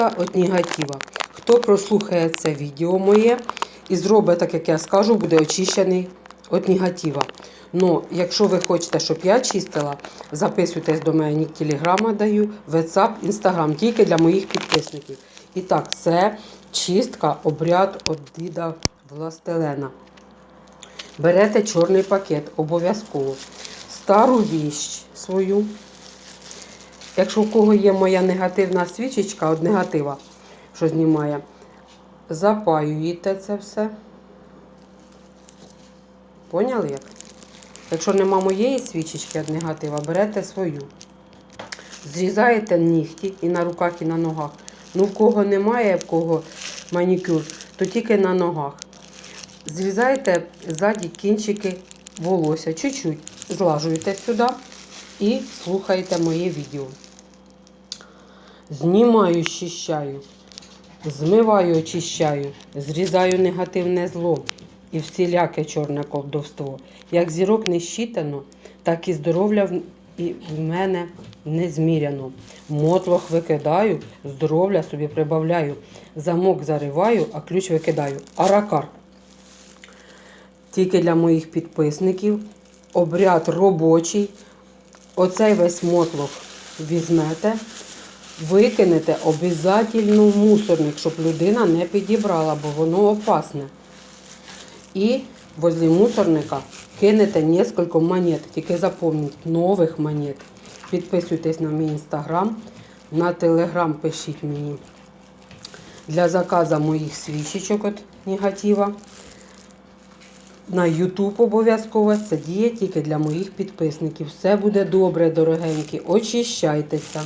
чистка від негатива. Хто прослухає це відео моє і зробить так, як я скажу, буде очищений від негатива. Ну, якщо ви хочете, щоб я чистила, записуйтесь до мене, нік телеграма даю, WhatsApp, Instagram, тільки для моїх підписників. І так, це чистка, обряд від діда Властелена. Берете чорний пакет обов'язково. Стару віщ свою. Якщо у кого є моя негативна свічечка від негатива, що знімає, запаюєте це все. Поняли як? Якщо нема моєї свічечки від негатива, берете свою. Зрізаєте нігті і на руках, і на ногах. Ну, в кого немає, в кого манікюр, то тільки на ногах. Зрізаєте ззаді кінчики волосся, чуть-чуть злажуєте сюди і слухаєте моє відео. Знімаю, щищаю, змиваю, очищаю, зрізаю негативне зло і всіляке чорне колдовство. Як зірок не щитано, так і здоров'я в- і в мене не зміряно. Мотлох викидаю, здоров'я собі прибавляю. Замок зариваю, а ключ викидаю. Аракар. Тільки для моїх підписників. Обряд робочий. Оцей весь мотлох візьмете, викинете обов'язково в мусорник, щоб людина не підібрала, бо воно опасне. І возле мусорника кинете несколько монет. Тільки запам'ятайте, нових монет. Підписуйтесь на мій інстаграм, на телеграм пишіть мені для заказу моїх свічечок від негатива. На YouTube обов'язково це діє тільки для моїх підписників. Все буде добре, дорогенькі. Очищайтеся.